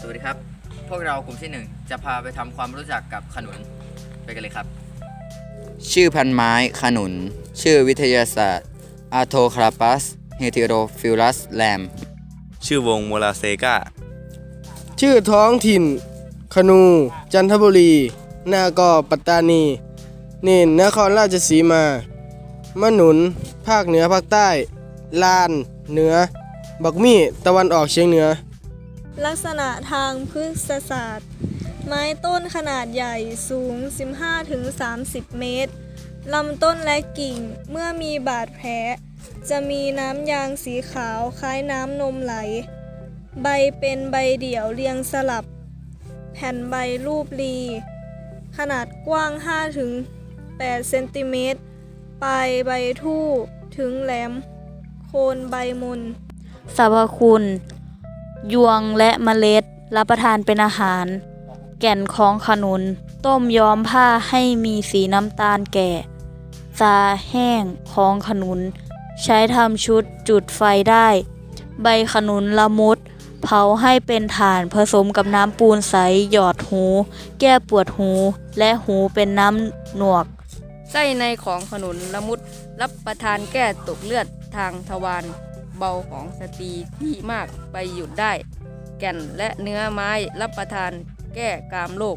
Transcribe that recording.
สวัสดีครับ พวกเรากลุ่มที่หนึ่งจะพาไปทำความรู้จักกับขนุน ไปกันเลยครับ ชื่อพันไม้ขนุน ชื่อวิทยาศาสตร์อาโทคราปัสเฮติโรฟิลัสแลม ชื่อวงโมลาเซกาชื่อท้องถิ่น ขนู จันทบุรี นากอปัตตานีนินนครราชสีมา มะหนุน ภาคเหนือภาคใต้ ลาน เหนือ บักมี่ ตะวันออกเฉียงเหนือ ลักษณะทางพฤกษศาสตร์ ไม้ต้นขนาดใหญ่สูง 15-30 เมตรลำต้นและกิ่งเมื่อมีบาดแผล จะมีน้ำยางสีขาวคล้ายน้ำนมไหล ใบเป็นใบเดี่ยวเรียงสลับ แผ่นใบรูปรี ขนาดกว้าง 5-8 เซนติเมตร ปลายใบทู่ถึงแหลม โคนใบมนสรรพคุณ ยวงและเมล็ด รับประทานเป็นอาหาร แก่นของขนุน ต้มย้อมผ้าให้มีสีน้ำตาลแก่ซาแห้งของขนุน ใช้ทำชุดจุดไฟได้ ใบขนุนละมุด เผาให้เป็นถ่านผสมกับน้ำปูนใส หยอดหู แก้ปวดหู และหูเป็นน้ำหนวก ไส้ในของขนุนละมุด รับประทานแก้ตกเลือดทางทวาร เบาของสตรีที่มากไปหยุดได้ แก่นและเนื้อไม้รับประทานแก้กามโรค